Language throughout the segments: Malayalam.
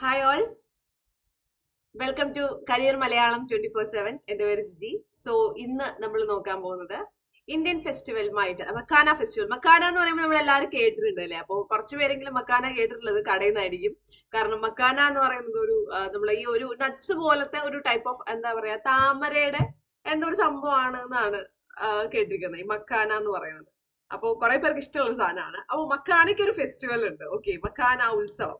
Hi all welcome to career Malayalam twenty four seven എന്റെ പേര് ജിജി സോ ഇന്ന് നമ്മൾ നോക്കാൻ പോകുന്നത് ഇന്ത്യൻ ഫെസ്റ്റിവലുമായിട്ട് മക്കാന ഫെസ്റ്റിവൽ മക്കാന എന്ന് പറയുമ്പോൾ നമ്മൾ എല്ലാവരും കേട്ടിട്ടുണ്ട് അല്ലേ? അപ്പോൾ കുറച്ച് പേരെങ്കിലും മക്കാന കേട്ടിട്ടുള്ളത് കടയിൽ നിന്നായിരിക്കും കാരണം മക്കാന എന്ന് പറയുന്നത് ഒരു നമ്മളെ ഈ ഒരു നട്ട്സ് പോലത്തെ ഒരു ടൈപ്പ് ഓഫ് എന്താ പറയാ താമരയുടെ എന്തോ ഒരു സംഭവമാണ് എന്നാണ് കേട്ടിരിക്കുന്നത്. ഈ മക്കാന എന്ന് പറയുന്നത്. അപ്പോൾ കുറെ പേർക്ക് ഇഷ്ടമുള്ള സാധനമാണ്. അപ്പോൾ മക്കാനയ്ക്ക് ഒരു ഫെസ്റ്റിവൽ ഉണ്ട്. ഓക്കെ മക്കാന ഉത്സവം.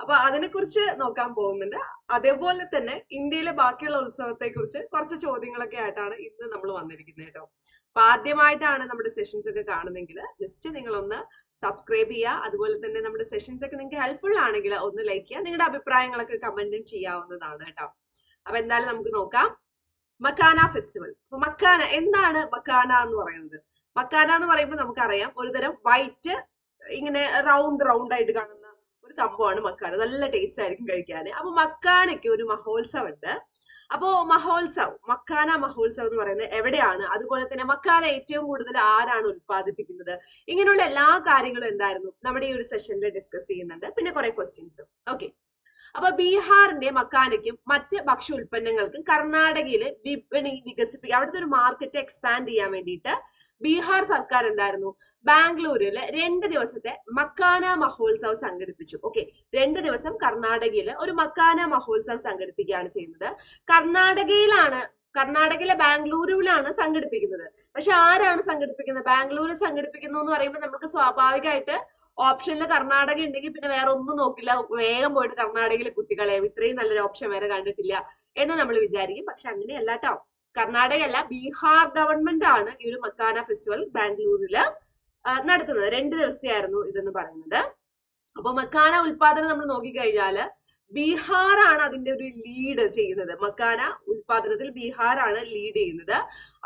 അപ്പൊ അതിനെക്കുറിച്ച് നോക്കാൻ പോകുന്നുണ്ട്. അതേപോലെ തന്നെ ഇന്ത്യയിലെ ബാക്കിയുള്ള ഉത്സവത്തെ കുറിച്ച് കുറച്ച് ചോദ്യങ്ങളൊക്കെ ആയിട്ടാണ് ഇന്ന് നമ്മൾ വന്നിരിക്കുന്നത് കേട്ടോ. അപ്പൊ ആദ്യമായിട്ടാണ് നമ്മുടെ സെഷൻസ് ഒക്കെ കാണുന്നെങ്കിൽ ജസ്റ്റ് നിങ്ങളൊന്ന് സബ്സ്ക്രൈബ് ചെയ്യുക. അതുപോലെ തന്നെ നമ്മുടെ സെഷൻസ് ഒക്കെ നിങ്ങൾക്ക് ഹെൽപ്ഫുൾ ആണെങ്കിൽ ഒന്ന് ലൈക്ക് ചെയ്യുക. നിങ്ങളുടെ അഭിപ്രായങ്ങളൊക്കെ കമന്റും ചെയ്യാവുന്നതാണ് കേട്ടോ. അപ്പൊ എന്തായാലും നമുക്ക് നോക്കാം. മക്കാന ഫെസ്റ്റിവൽ അപ്പൊ മക്കാന എന്താണ് മക്കാന എന്ന് പറയുന്നത്? മക്കാന എന്ന് പറയുമ്പോൾ നമുക്കറിയാം ഒരുതരം വൈറ്റ് ഇങ്ങനെ റൗണ്ട് റൗണ്ട് ആയിട്ട് കാണുന്ന ഒരു സംഭവമാണ് മക്കാന. നല്ല ടേസ്റ്റ് ആയിരിക്കും കഴിക്കാൻ അപ്പൊ മക്കാനയ്ക്ക് ഒരു മഹോത്സവം ഉണ്ട്. അപ്പോ മഹോത്സവ് മക്കാന മഹോത്സവം എന്ന് പറയുന്നത് എവിടെയാണ്? അതുപോലെ തന്നെ മക്കാന ഏറ്റവും കൂടുതൽ ആരാണ് ഉത്പാദിപ്പിക്കുന്നത് ഇങ്ങനെയുള്ള എല്ലാ കാര്യങ്ങളും എന്തായിരുന്നു? നമ്മുടെ ഈ ഒരു സെഷനിൽ ഡിസ്കസ് ചെയ്യുന്നുണ്ട്. പിന്നെ കുറെ ക്വസ്റ്റ്യൻസും ഓക്കെ അപ്പൊ ബീഹാറിന്റെ മക്കാനയ്ക്കും മറ്റ് ഭക്ഷ്യ ഉൽപ്പന്നങ്ങൾക്കും കർണാടകയിൽ വിപണി വികസിപ്പിക്കുക അവിടുത്തെ ഒരു മാർക്കറ്റ് എക്സ്പാൻഡ് ചെയ്യാൻ വേണ്ടിയിട്ട് ബീഹാർ സർക്കാർ എന്തായിരുന്നു? ബാംഗ്ലൂരിൽ രണ്ട് ദിവസത്തെ മക്കാന മഹോത്സവം സംഘടിപ്പിച്ചു. ഓക്കെ രണ്ട് ദിവസം കർണാടകയിൽ ഒരു മക്കാന മഹോത്സവം സംഘടിപ്പിക്കുകയാണ് ചെയ്യുന്നത്. കർണാടകയിലാണ് കർണാടകയിലെ ബാംഗ്ലൂരിലാണ് സംഘടിപ്പിക്കുന്നത്. പക്ഷെ ആരാണ് സംഘടിപ്പിക്കുന്നത്? ബാംഗ്ലൂരിൽ സംഘടിപ്പിക്കുന്നു എന്ന് പറയുമ്പോൾ നമുക്ക് സ്വാഭാവികമായിട്ട് ഓപ്ഷനിൽ കർണാടക ഉണ്ടെങ്കിൽ പിന്നെ വേറെ ഒന്നും നോക്കില്ല. വേഗം പോയിട്ട് കർണാടകയിലെ കുത്തിക്കളയാം ഇത്രയും നല്ലൊരു ഓപ്ഷൻ വേറെ കണ്ടിട്ടില്ല എന്ന് നമ്മൾ വിചാരിക്കും. പക്ഷെ അങ്ങനെയല്ല കേട്ടോ കർണാടക അല്ല ബീഹാർ ഗവൺമെന്റ് ആണ് ഈ ഒരു മക്കാന ഫെസ്റ്റിവൽ ബാംഗ്ലൂരിൽ നടത്തുന്നത്. രണ്ട് ദിവസത്തെ ആയിരുന്നു ഇതെന്ന് പറയുന്നത്. അപ്പൊ മക്കാന ഉൽപാദനം നമ്മൾ നോക്കിക്കഴിഞ്ഞാൽ ബീഹാറാണ് അതിന്റെ ഒരു ലീഡ് ചെയ്യുന്നത്. മക്കാന ഉൽപാദനത്തിൽ ബീഹാറാണ് ലീഡ് ചെയ്യുന്നത്.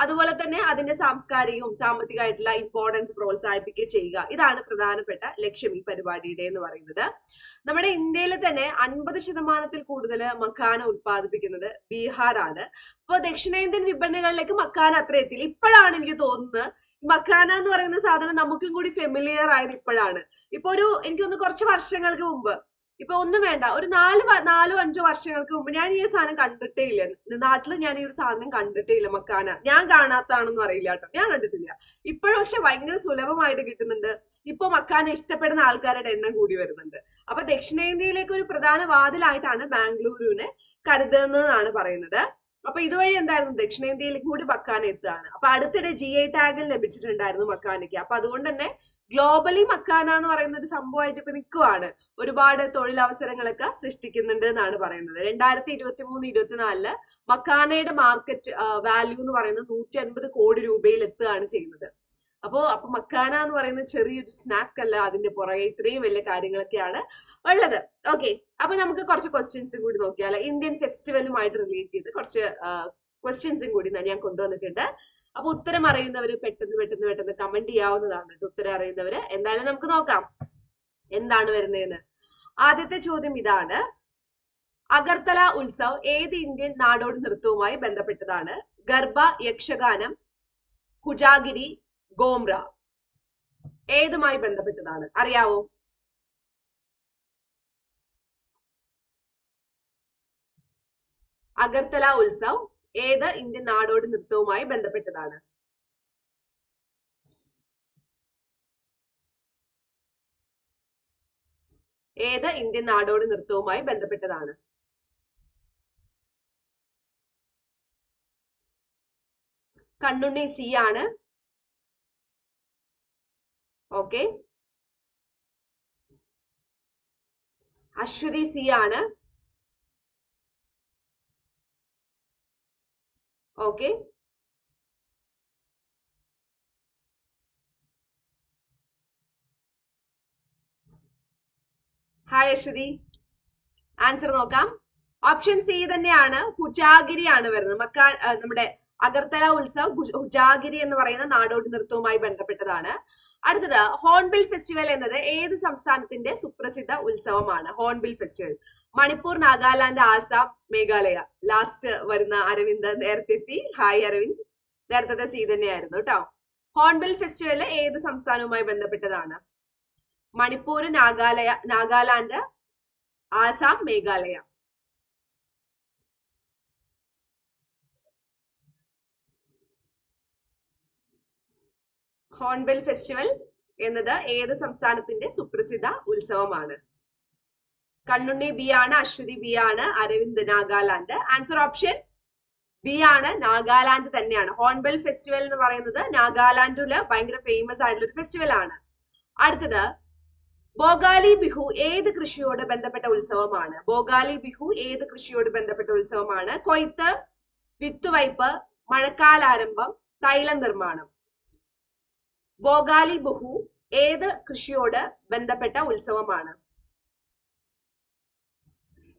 അതുപോലെ തന്നെ അതിന്റെ സാംസ്കാരികവും സാമ്പത്തികമായിട്ടുള്ള ഇമ്പോർട്ടൻസ് പ്രോത്സാഹിപ്പിക്കുക ചെയ്യുക. ഇതാണ് പ്രധാനപ്പെട്ട ലക്ഷ്യം ഈ പരിപാടിയുടെ എന്ന് പറയുന്നത്. നമ്മുടെ ഇന്ത്യയിൽ തന്നെ അൻപത് ശതമാനത്തിൽ കൂടുതൽ മക്കാന ഉൽപ്പാദിപ്പിക്കുന്നത് ബീഹാറാണ്. അപ്പോൾ ദക്ഷിണേന്ത്യൻ വിപണികളിലേക്ക് മക്കാന അത്ര എത്തിയില്ല. ഇപ്പോഴാണ് എനിക്ക് തോന്നുന്നത് മക്കാന എന്ന് പറയുന്ന സാധനം നമുക്കും കൂടി ഫെമിലിയർ ആയത് ഇപ്പോഴാണ്. ഇപ്പൊ ഒരു എനിക്കൊന്ന് കുറച്ച് വർഷങ്ങൾക്ക് മുമ്പ് ഇപ്പൊ ഒന്നും വേണ്ട. ഒരു നാല് നാലോ അഞ്ചോ വർഷങ്ങൾക്ക് മുമ്പ് ഞാൻ ഈ ഒരു സാധനം കണ്ടിട്ടേ ഇല്ല. നാട്ടിൽ ഞാൻ ഈ ഒരു സാധനം കണ്ടിട്ടേ ഇല്ല മക്കാന. ഞാൻ കാണാത്താണെന്ന് അറിയില്ല കേട്ടോ. ഞാൻ കണ്ടിട്ടില്ല. ഇപ്പോഴും പക്ഷെ ഭയങ്കര സുലഭമായിട്ട് കിട്ടുന്നുണ്ട്. ഇപ്പൊ മക്കാന ഇഷ്ടപ്പെടുന്ന ആൾക്കാരുടെ എണ്ണം കൂടി വരുന്നുണ്ട്. അപ്പൊ ദക്ഷിണേന്ത്യയിലേക്ക് ഒരു പ്രധാന വാതിലായിട്ടാണ് ബാംഗ്ലൂരുവിനെ കരുതുന്നതെന്നാണ് പറയുന്നത്. അപ്പൊ ഇതുവഴി എന്തായിരുന്നു? ദക്ഷിണേന്ത്യയിലേക്ക് കൂടി മക്കാന എത്തുകയാണ്. അപ്പൊ അടുത്തിടെ ജി ഐ ടാഗിൽ ലഭിച്ചിട്ടുണ്ടായിരുന്നു മക്കാനയ്ക്ക്. അപ്പൊ അതുകൊണ്ട് തന്നെ ഗ്ലോബലി മക്കാന എന്ന് പറയുന്ന ഒരു സംഭവമായിട്ട് ഇപ്പൊ നിൽക്കുവാണ് ഒരുപാട് തൊഴിലവസരങ്ങളൊക്കെ സൃഷ്ടിക്കുന്നുണ്ട് എന്നാണ് പറയുന്നത്. രണ്ടായിരത്തി ഇരുപത്തി മൂന്ന് ഇരുപത്തിനാലിൽ മക്കാനയുടെ മാർക്കറ്റ് വാല്യൂ എന്ന് പറയുന്നത് നൂറ്റി അൻപത് കോടി രൂപയിൽ എത്തുകയാണ് ചെയ്യുന്നത്. അപ്പോ അപ്പൊ മക്കാന എന്ന് പറയുന്ന ചെറിയൊരു സ്നാക്ക് അല്ല അതിന്റെ പുറകെ ഇത്രയും വലിയ കാര്യങ്ങളൊക്കെയാണ് ഉള്ളത്. ഓക്കെ അപ്പൊ നമുക്ക് കുറച്ച് ക്വസ്റ്റ്യൻസ് കൂടി നോക്കിയാലോ. ഇന്ത്യൻ ഫെസ്റ്റിവലുമായിട്ട് റിലേറ്റ് ചെയ്ത് കുറച്ച് ക്വസ്റ്റ്യൻസും കൂടി ഞാൻ കൊണ്ടുവന്നിട്ടുണ്ട്. അപ്പൊ ഉത്തരം അറിയുന്നവര് പെട്ടെന്ന് പെട്ടെന്ന് പെട്ടെന്ന് കമന്റ് ചെയ്യാവുന്നതാണ് ഉത്തരം അറിയുന്നവര്. എന്തായാലും നമുക്ക് നോക്കാം. എന്താണ് വരുന്നതെന്ന് ആദ്യത്തെ ചോദ്യം ഇതാണ്. അഗർത്തല ഉത്സവ് ഏത് ഇന്ത്യൻ നാടോടി നൃത്തവുമായി ബന്ധപ്പെട്ടതാണ്? ഗർഭ യക്ഷഗാനം കുജാഗിരി ഗോംറ ഏതുമായി ബന്ധപ്പെട്ടതാണ്? അറിയാവോ? അഗർത്തല ഉത്സവ് ഏത് ഇന്ത്യൻ നാടോടി നൃത്തവുമായി ബന്ധപ്പെട്ടതാണ്? ഏത് ഇന്ത്യൻ നാടോടി നൃത്തവുമായി ബന്ധപ്പെട്ടതാണ്? കണ്ണുണ്ണി സി ആണ്. ഓക്കെ. അശ്വതി സി ആണ്. ഓക്കെ ഹായ് അശ്വതി ആൻസർ നോക്കാം. ഓപ്ഷൻ സി തന്നെയാണ് ഹുജാഗിരി ആണ് വരുന്നത്. മക്ക നമ്മുടെ അഗർത്തല ഉത്സവ് ഹുജാഗിരി എന്ന് പറയുന്ന നാടോടി നൃത്തവുമായി ബന്ധപ്പെട്ടതാണ്. അടുത്തത് ഹോൺബിൽ ഫെസ്റ്റിവൽ എന്നത് ഏത് സംസ്ഥാനത്തിന്റെ സുപ്രസിദ്ധ ഉത്സവമാണ്? Hornbill festival. Manipur Nagaland Assam Meghalaya. Last വരുന്ന അരവിന്ദ് നേരത്തെ എത്തി ഹായ് അരവിന്ദ്. നേരത്തെ സി തന്നെയായിരുന്നു കേട്ടോ ഹോൺബിൽ ഫെസ്റ്റിവൽ ഏത് സംസ്ഥാനവുമായി ബന്ധപ്പെട്ടതാണ്? മണിപ്പൂർ നാഗാലയ നാഗാലാൻഡ് ആസാം മേഘാലയ. ഹോൺബിൽ ഫെസ്റ്റിവൽ എന്നത് ഏത് സംസ്ഥാനത്തിന്റെ സുപ്രസിദ്ധ ഉത്സവമാണ്? കണ്ണുണ്ണി ബി ആണ് അശ്വതി ബി ആണ് Aravind Nagaland. Answer option B ആണ് നാഗാലാൻഡ് തന്നെയാണ്. ഹോൺബെൽ ഫെസ്റ്റിവൽ എന്ന് പറയുന്നത് നാഗാലാൻഡിൽ ഭയങ്കര ഫേമസ് ആയിട്ടുള്ള ഒരു ഫെസ്റ്റിവൽ ആണ്. അടുത്തത് ബോഗാലി ബിഹു ഏത് കൃഷിയോട് ബന്ധപ്പെട്ട ഉത്സവമാണ്? ബോഗാലി ബിഹു ഏത് കൃഷിയോട് ബന്ധപ്പെട്ട ഉത്സവമാണ്? കൊയ്ത്ത് വിത്തുവയ്പ് മഴക്കാലാരംഭം തൈല നിർമ്മാണം. ബോഗാലി ബിഹു ഏത് കൃഷിയോട് ബന്ധപ്പെട്ട ഉത്സവമാണ്?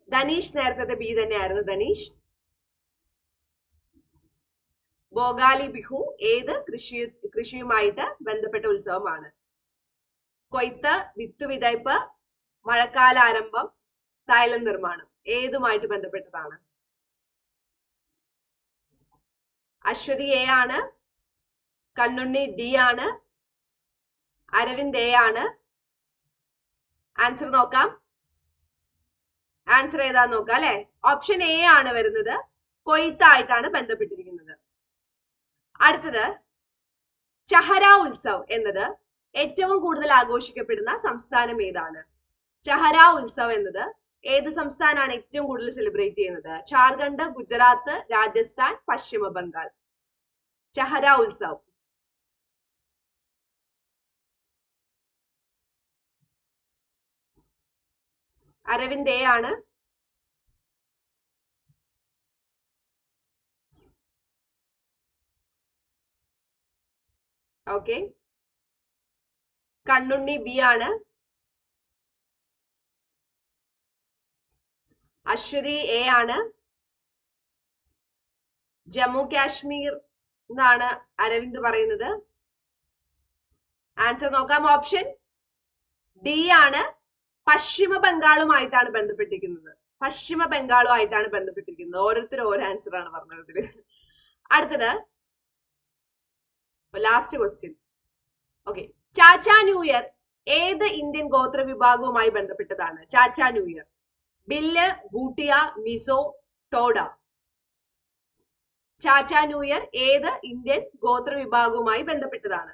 ധനീഷ് നേരത്തെ ബി തന്നെയായിരുന്നു. ധനീഷ്? ബോഗാലി ബിഹു ഏത് കൃഷി കൃഷിയുമായിട്ട് ബന്ധപ്പെട്ട ഉത്സവമാണ്? കൊയ്ത്ത് വിത്തുവിതയ്പ് മഴക്കാലാരംഭം തൈലം നിർമ്മാണം ഏതുമായിട്ട് ബന്ധപ്പെട്ടതാണ്? അശ്വതി എ ആണ് കണ്ണുണ്ണി ഡി ആണ് അരവിന്ദ് എ ആണ്. ആൻസർ നോക്കാം. ആൻസർ ഏതാ നോക്കാം അല്ലെ? ഓപ്ഷൻ എ ആണ് വരുന്നത്. കൊയ്ത്തായിട്ടാണ് ബന്ധപ്പെട്ടിരിക്കുന്നത്. അടുത്തത് ചഹര ഉത്സവ് എന്നത് ഏറ്റവും കൂടുതൽ ആഘോഷിക്കപ്പെടുന്ന സംസ്ഥാനം ഏതാണ്? ചഹര ഉത്സവ് എന്നത് ഏത് സംസ്ഥാനമാണ് ഏറ്റവും കൂടുതൽ സെലിബ്രേറ്റ് ചെയ്യുന്നത്? ജാർഖണ്ഡ് ഗുജറാത്ത് രാജസ്ഥാൻ പശ്ചിമ ബംഗാൾ ചഹര ഉത്സവ്. അരവിന്ദ് എ ആണ്. ഓക്കെ. കണ്ണുണ്ണി ബി ആണ്. അശ്വതി എ ആണ്. ജമ്മു കാശ്മീർ എന്നാണ് അരവിന്ദ് പറയുന്നത്. ആൻസർ നോക്കാം. ഓപ്ഷൻ ഡി ആണ്. പശ്ചിമ ബംഗാളുമായിട്ടാണ് ബന്ധപ്പെട്ടിരിക്കുന്നത്. പശ്ചിമ ബംഗാളുമായിട്ടാണ് ബന്ധപ്പെട്ടിരിക്കുന്നത്. ഓരോരുത്തരും ഓരോ ആൻസർ ആണ് പറഞ്ഞത് ഇതിൽ. അടുത്തത്. ലാസ്റ്റ് ക്വസ്റ്റ്യൻ ഓക്കെ ചാച്ച ന്യൂ ഇയർ ഏത് ഇന്ത്യൻ ഗോത്ര വിഭാഗവുമായി ബന്ധപ്പെട്ടതാണ്? ചാച്ച ന്യൂ ഇയർ ബില്ല് ബൂട്ടിയ മിസോ ടോഡ ചാച്ച ന്യൂ ഇയർ ഏത് ഇന്ത്യൻ ഗോത്ര വിഭാഗവുമായി ബന്ധപ്പെട്ടതാണ്?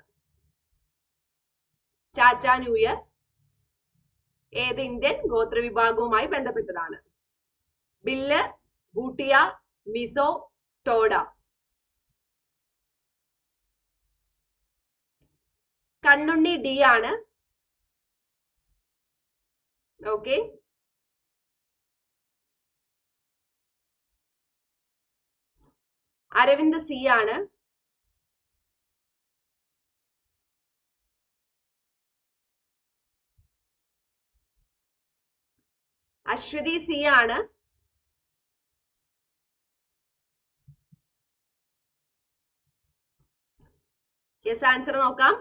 ചാച്ച ന്യൂ ഇയർ ഏത് ഇന്ത്യൻ ഗോത്രവിഭാഗവുമായി ബന്ധപ്പെട്ടതാണ്. ബില്ല് ബൂട്ടിയ മിസോ ടോഡ. കണ്ണുണ്ണി ഡി ആണ്. ഓക്കെ. അരവിന്ദ് സി ആണ്. അശ്വതി സി ആണ്. യെസ് ആൻസർ നോക്കാം.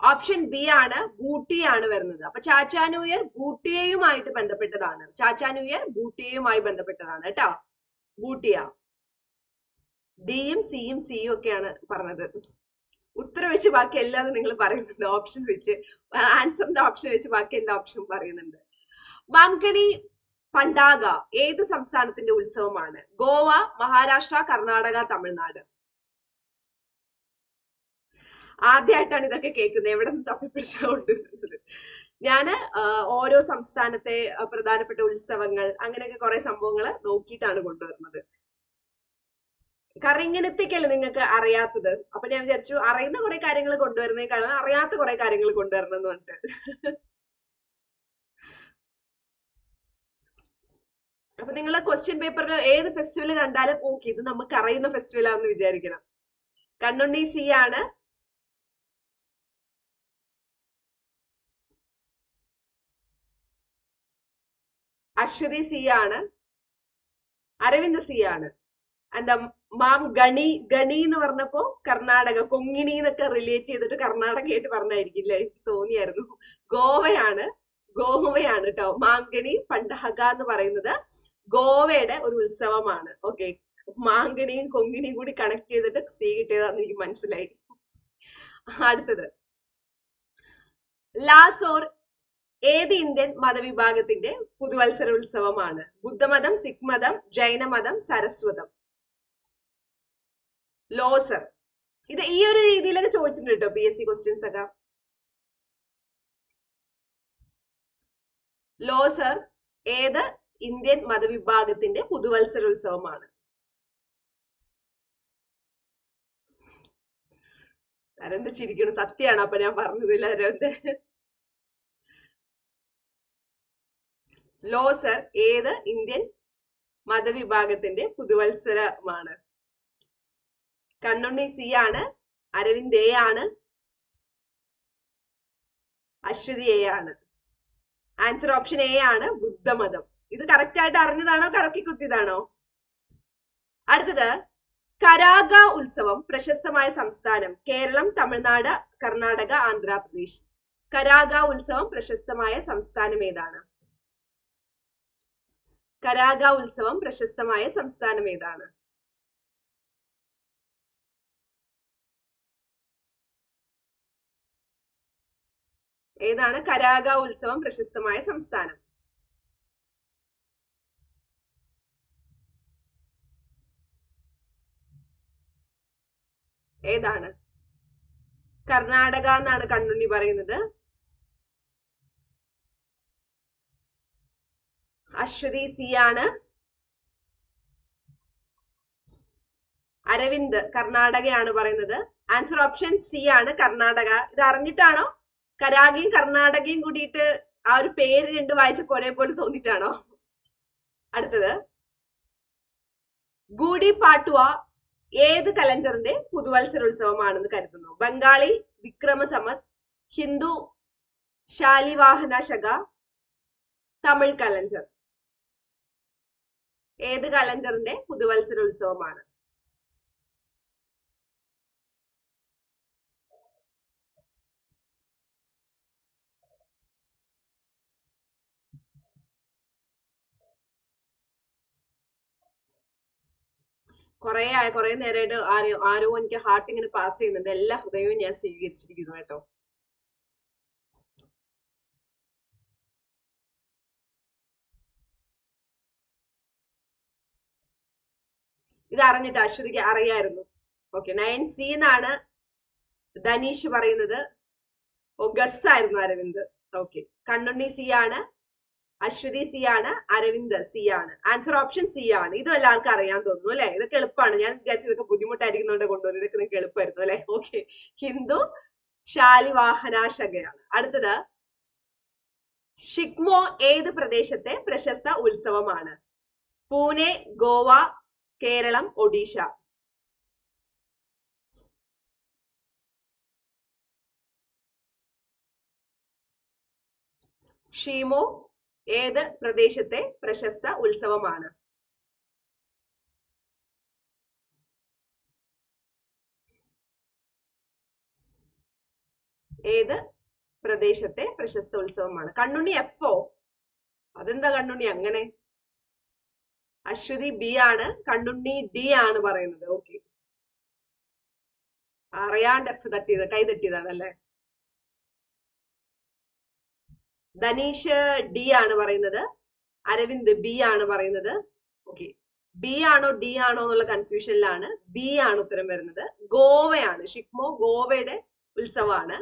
ഓപ്ഷൻ ബി ആണ് ബൂട്ടി ആണ് വരുന്നത്. അപ്പൊ ചാച്ചാ ന്യൂയർ ബൂട്ടിയയുമായിട്ട് ബന്ധപ്പെട്ടതാണ്. ചാച്ചാ ന്യൂയർ ബൂട്ടിയയുമായി ബന്ധപ്പെട്ടതാണ് കേട്ടോ. ബൂട്ടിയ ഡിയും സിയും സിയും ഒക്കെയാണ് പറഞ്ഞത്. ഉത്തരം വെച്ച് ബാക്കി എല്ലാതും നിങ്ങൾ പറയുന്നുണ്ട്. ഓപ്ഷൻ വെച്ച് ആൻസറിന്റെ ഓപ്ഷൻ വെച്ച് ബാക്കി എല്ലാ ഓപ്ഷനും പറയുന്നുണ്ട്. വാംകണി പണ്ടാഗ ഏത് സംസ്ഥാനത്തിന്റെ ഉത്സവമാണ്? ഗോവ മഹാരാഷ്ട്ര കർണാടക തമിഴ്നാട്? ആദ്യമായിട്ടാണ് ഇതൊക്കെ കേൾക്കുന്നത്. എവിടെ നിന്ന് തപ്പിപ്പിടിച്ചുകൊണ്ടിരുന്നത് ഞാൻ ഓരോ സംസ്ഥാനത്തെ പ്രധാനപ്പെട്ട ഉത്സവങ്ങൾ അങ്ങനെയൊക്കെ കുറെ സംഭവങ്ങൾ നോക്കിയിട്ടാണ് കൊണ്ടുവരുന്നത്. കാരണം ഇങ്ങനത്തേക്കല്ലേ നിങ്ങൾക്ക് അറിയാത്തത്? അപ്പൊ ഞാൻ വിചാരിച്ചു അറിയുന്ന കുറെ കാര്യങ്ങൾ കൊണ്ടുവരുന്നേക്കാളും അറിയാത്ത കുറെ കാര്യങ്ങൾ കൊണ്ടുവരണം എന്ന് പറഞ്ഞിട്ട്. അപ്പൊ നിങ്ങൾ ക്വസ്റ്റ്യൻ പേപ്പറിൽ ഏത് ഫെസ്റ്റിവൽ കണ്ടാലും ഓക്കെ ഇത് നമുക്ക് അറിയുന്ന ഫെസ്റ്റിവൽ ആണെന്ന് വിചാരിക്കണം. കണ്ണുണ്ണി സി ആണ്. അശ്വതി സി ആണ്. അരവിന്ദ് സി ആണ്. എന്താ മാം ഗണി ഗണി എന്ന് പറഞ്ഞപ്പോ കർണാടക കൊങ്ങിണി എന്നൊക്കെ റിലേറ്റ് ചെയ്തിട്ട് കർണാടകയായിട്ട് പറഞ്ഞായിരിക്കില്ല? എനിക്ക് തോന്നിയായിരുന്നു. ഗോവയാണ് ഗോവയാണ് കേട്ടോ മാങ്കണി പണ്ടഹക എന്ന് പറയുന്നത് ഗോവയുടെ ഒരു ഉത്സവമാണ്. ഓക്കെ. മാങ്കണിയും കൊങ്ങിണിയും കൂടി കണക്ട് ചെയ്തിട്ട് സി കിട്ടിയതാന്ന് എനിക്ക് മനസ്സിലായി. അടുത്തത്. ലാസോർ ഏത് ഇന്ത്യൻ മതവിഭാഗത്തിന്റെ പുതുവത്സര ഉത്സവമാണ്? ബുദ്ധമതം സിഖ് മതം ജൈനമതം സരസ്വതം. ലോസർ. ഇത് ഈ ഒരു രീതിയിലൊക്കെ ചോദിച്ചിട്ടുണ്ട് കേട്ടോ പി എസ് സി ക്വസ്റ്റ്യൻസ് ഒക്കെ. ലോസർ ഏത് ഇന്ത്യൻ മതവിഭാഗത്തിന്റെ പുതുവത്സരോത്സവമാണ്? അരന്ത് ചിരിക്കണം സത്യാണ് അപ്പൊ ഞാൻ പറഞ്ഞതില്ല അരന്ത് ലോസർ ഏത് ഇന്ത്യൻ മതവിഭാഗത്തിന്റെ പുതുവത്സരമാണ്? കണ്ണുണ്ണി സി ആണ് അരവിന്ദ് എ ആണ് അശ്വതി എ ആണ്. ആൻസർ ഓപ്ഷൻ എ ആണ് ബുദ്ധമതം. ഇത് കറക്റ്റ് ആയിട്ട് അറിഞ്ഞതാണോ കറക്കി കുത്തിയതാണോ? അടുത്തത് കരാഗ ഉത്സവം പ്രശസ്തമായ സംസ്ഥാനം കേരളം തമിഴ്നാട് കർണാടക ആന്ധ്രാപ്രദേശ്. കരാഗ ഉത്സവം പ്രശസ്തമായ സംസ്ഥാനം ഏതാണ്? കരാഗ ഉത്സവം പ്രശസ്തമായ സംസ്ഥാനം ഏതാണ്? ഏതാണ്? കരാഗ ഉത്സവം പ്രശസ്തമായ സംസ്ഥാനം. ഏതാണ്? കർണാടക എന്നാണ് കണ്ണുണ്ണി പറയുന്നത്. അശ്വതി സി ആണ്. അരവിന്ദ് കർണാടകയാണ് പറയുന്നത്. ആൻസർ ഓപ്ഷൻ സി ആണ് കർണാടക. ഇത് അറിഞ്ഞിട്ടാണോ? കരാഗയും കർണാടകയും കൂടിയിട്ട് ആ ഒരു പേര് രണ്ട് വായിച്ച ഒരേപോലെ തോന്നിട്ടാണോ അടുത്തത്. ഗൂഡി പാട്ടുവ ഏത് കലണ്ടറിന്റെ പുതുവത്സരോത്സവമാണെന്ന് കരുതുന്നു? ബംഗാളി വിക്രമസമത് ഹിന്ദു ശാലിവാഹന ശക തമിഴ് കലണ്ടർ. ഏത് കലണ്ടറിന്റെ പുതുവത്സരോത്സവമാണ്? കുറെ കുറെ നേരമായിട്ട് ആരോ ആരോ എനിക്ക് ഹാർട്ട് ഇങ്ങനെ പാസ് ചെയ്യുന്നുണ്ട്. എല്ലാ ഹൃദയവും ഞാൻ സ്വീകരിച്ചിരിക്കുന്നു കേട്ടോ. ഇത് അറിഞ്ഞിട്ട് അശ്വതിക്ക് അറിയായിരുന്നു. ഓക്കെ നയൻ സി എന്നാണ് ധനീഷ് പറയുന്നത്. ഓ ഗസ് ആയിരുന്നു അരവിന്ദ്. ഓക്കെ കണ്ണുണ്ണി സി ആണ്. അശ്വതി സി ആണ് അരവിന്ദ് സി ആണ്. ആൻസർ ഓപ്ഷൻ സി ആണ്. ഇതും എല്ലാവർക്കും അറിയാൻ തോന്നുന്നു അല്ലെ? ഇതൊക്കെ എളുപ്പമാണ്. ഞാൻ വിചാരിച്ചു ഇതൊക്കെ ബുദ്ധിമുട്ടായിരിക്കുന്നോണ്ട് കൊണ്ടുവന്നത്. ഇതൊക്കെ നിങ്ങൾക്ക് എളുപ്പമായിരുന്നു അല്ലെ? ഓക്കെ ഹിന്ദു ശാലിവാഹനാശകയാണ് അടുത്തത്. ഷിഗ്മോ ഏത് പ്രദേശത്തെ പ്രശസ്ത ഉത്സവമാണ്? പൂനെ ഗോവ കേരളം ഒഡീഷ. ഷീമോ ഏത് പ്രദേശത്തെ പ്രശസ്ത ഉത്സവമാണ്? ഏത് പ്രദേശത്തെ പ്രശസ്ത ഉത്സവമാണ്? കണ്ണുണ്ണി എഫ് ഒ അതെന്താ കണ്ണുണ്ണി അങ്ങനെ? അശ്വതി ബി ആണ് കണ്ണുണ്ണി ഡി ആണ് പറയുന്നത്. ഓക്കെ അറിയാണ്ട് എഫ് തട്ടിയത് കൈ തട്ടിയതാണ് അല്ലേ ധനീഷ് ഡി ആണ് പറയുന്നത്. അരവിന്ദ് ബി ആണ് പറയുന്നത്. ഓക്കെ ബി ആണോ ഡി ആണോ എന്നുള്ള കൺഫ്യൂഷനിലാണ് ബി ആണ് ഉത്തരം വരുന്നത്. ഗോവയാണ്. ഷിക്മോ ഗോവയുടെ ഉത്സവമാണ്.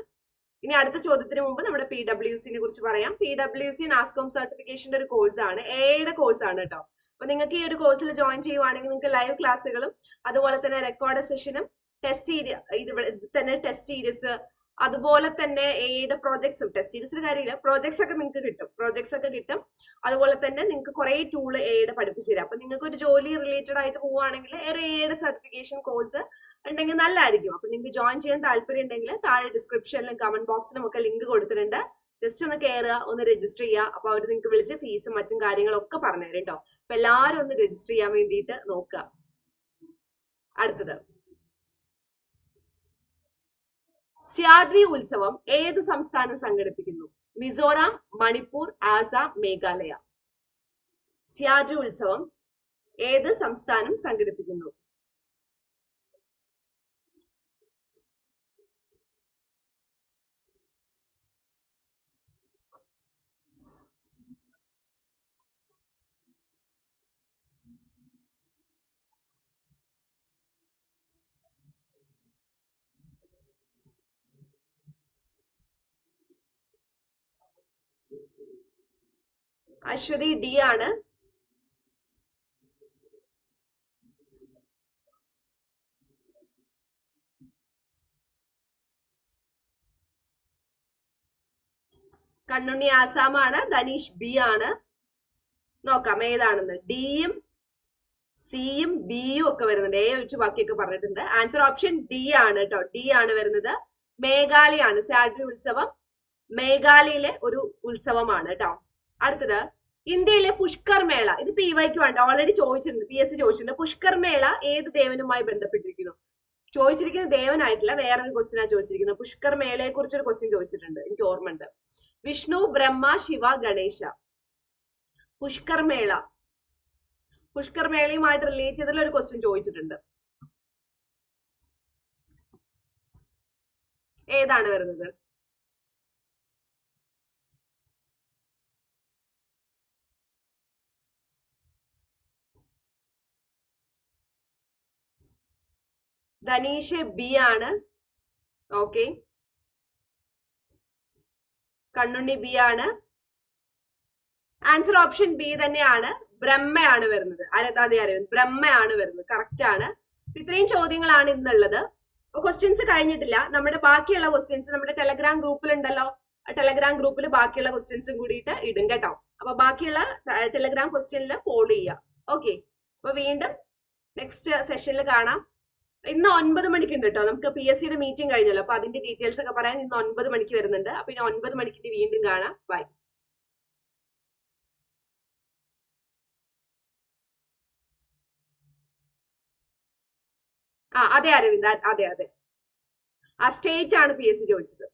ഇനി അടുത്ത ചോദ്യത്തിന് മുമ്പ് നമ്മുടെ പി ഡബ്ല്യു സിനെ കുറിച്ച് പറയാം. പി ഡബ്ല്യു സി നാസ്കോം സർട്ടിഫിക്കേഷന്റെ ഒരു കോഴ്സാണ് എയുടെ കോഴ്സാണ് കേട്ടോ അപ്പൊ നിങ്ങൾക്ക് ഈ ഒരു കോഴ്സിൽ ജോയിൻ ചെയ്യുവാണെങ്കിൽ നിങ്ങൾക്ക് ലൈവ് ക്ലാസ്സുകളും അതുപോലെ തന്നെ റെക്കോർഡ് സെഷനും ടെസ്റ്റ് സീരിയ ഇത് തന്നെ ടെസ്റ്റ് സീരീസ് അതുപോലെ തന്നെ എയുടെ പ്രോജക്ട്സും ടെസ്റ്റ് സീരീസിന്റെ കാര്യമില്ല. പ്രോജക്ട്സ് ഒക്കെ നിങ്ങൾക്ക് കിട്ടും. പ്രോജക്ട്സ് ഒക്കെ കിട്ടും. അതുപോലെ തന്നെ നിങ്ങൾക്ക് കുറെ ടൂൾ എയുടെ പഠിപ്പിച്ചു തരാം. അപ്പൊ നിങ്ങൾക്ക് ഒരു ജോലി റിലേറ്റഡ് ആയിട്ട് പോവുകയാണെങ്കിൽ ഒരു എയുടെ സർട്ടിഫിക്കേഷൻ കോഴ്സ് ഉണ്ടെങ്കിൽ നല്ലതായിരിക്കും അപ്പൊ നിങ്ങൾക്ക് ജോയിൻ ചെയ്യാൻ താല്പര്യം ഉണ്ടെങ്കിൽ താഴെ ഡിസ്ക്രിപ്ഷനിലും കമന്റ് ബോക്സിലും ഒക്കെ ലിങ്ക് കൊടുത്തിട്ടുണ്ട്. ജസ്റ്റ് ഒന്ന് കയറുക ഒന്ന് രജിസ്റ്റർ ചെയ്യുക. അപ്പൊ അവർ നിങ്ങൾക്ക് വിളിച്ച് ഫീസും മറ്റും കാര്യങ്ങളൊക്കെ പറഞ്ഞുതരും കേട്ടോ അപ്പൊ എല്ലാവരും ഒന്ന് രജിസ്റ്റർ ചെയ്യാൻ വേണ്ടിയിട്ട് നോക്കുക. അടുത്തത്. സ്യാദ്രി ഉത്സവം ഏത് സംസ്ഥാനം സംഘടിപ്പിക്കുന്നു? മിസോറാം മണിപ്പൂർ ആസാം മേഘാലയ. സ്യാദ്രി ഉത്സവം ഏത് സംസ്ഥാനം സംഘടിപ്പിക്കുന്നു? അശ്വതി ഡി ആണ്. കണ്ണുണ്ണി ആസാമാണ് ധനീഷ് ബി ആണ്. നോക്കാം ഏതാണെന്ന്. ഡിയും സിയും ബിയും ഒക്കെ വരുന്നുണ്ട്. എ ഒഴിച്ച് ബാക്കിയൊക്കെ പറഞ്ഞിട്ടുണ്ട്. ആൻസർ ഓപ്ഷൻ ഡി ആണ് കേട്ടോ ഡി ആണ് വരുന്നത്. മേഘാലയാണ് സാഡ്രി ഉത്സവം. മേഘാലയയിലെ ഒരു ഉത്സവമാണ് കേട്ടോ അടുത്തത് ഇന്ത്യയിലെ പുഷ്കർ മേള. ഇത് പി വൈക്ക് വേണ്ട ഓൾറെഡി ചോദിച്ചിട്ടുണ്ട് പി എസ് സി ചോദിച്ചിട്ടുണ്ട്. പുഷ്കർ മേള ഏത് ദേവനുമായി ബന്ധപ്പെട്ടിരിക്കുന്നു? ചോദിച്ചിരിക്കുന്ന ദേവനായിട്ടില്ല വേറൊരു ക്വസ്റ്റ്യനാ ചോദിച്ചിരിക്കുന്നത്. പുഷ്കർ മേളയെ കുറിച്ചൊരു ക്വസ്റ്റ്യൻ ചോദിച്ചിട്ടുണ്ട്. എനിക്ക് ഓർമ്മയുണ്ട്. വിഷ്ണു ബ്രഹ്മ ശിവ ഗണേശ. പുഷ്കർ മേള. പുഷ്കർ മേളയുമായിട്ട് റിലേറ്റ് ചെയ്തിട്ടുള്ള ഒരു ക്വസ്റ്റ്യൻ ചോദിച്ചിട്ടുണ്ട്. ഏതാണ് വരുന്നത്? ധനീഷ് ബി ആണ്. ഓക്കെ കണ്ണുണ്ണി ബി ആണ്. ആൻസർ ഓപ്ഷൻ ബി തന്നെയാണ്. ബ്രഹ്മയാണ് വരുന്നത്. അതെ അരവിന്ദ് ബ്രഹ്മയാണ് വരുന്നത്. കറക്റ്റ് ആണ്. ഇത്രയും ചോദ്യങ്ങളാണ് ഇന്നുള്ളത്. ക്വസ്റ്റ്യൻസ് കഴിഞ്ഞിട്ടില്ല. നമ്മുടെ ബാക്കിയുള്ള ക്വസ്റ്റ്യൻസ് നമ്മുടെ ടെലഗ്രാം ഗ്രൂപ്പിലുണ്ടല്ലോ ടെലഗ്രാം ഗ്രൂപ്പിൽ ബാക്കിയുള്ള ക്വസ്റ്റ്യൻസും കൂടിയിട്ട് ഇടും കേട്ടോ. അപ്പൊ ബാക്കിയുള്ള ടെലഗ്രാം ക്വസ്റ്റ്യനിൽ ഫോളോ ചെയ്യാം. ഓക്കെ അപ്പൊ വീണ്ടും നെക്സ്റ്റ് സെഷനിൽ കാണാം. ഇന്ന് ഒൻപത് മണിക്ക് ഉണ്ട് കേട്ടോ നമുക്ക് പി എസ് സിയുടെ മീറ്റിംഗ് കഴിഞ്ഞല്ലോ. അപ്പൊ അതിന്റെ ഡീറ്റെയിൽസ് ഒക്കെ പറയാൻ ഇന്ന് ഒൻപത് മണിക്ക് വരുന്നുണ്ട്. അപ്പൊ ഇനി ഒൻപത് മണിക്ക് വീണ്ടും കാണാം. ബൈ ആ അതെ അരവിന്ദ്. അതെ അതെ. ആ സ്റ്റേറ്റ് ആണ് പി എസ് സി ചോദിച്ചത്.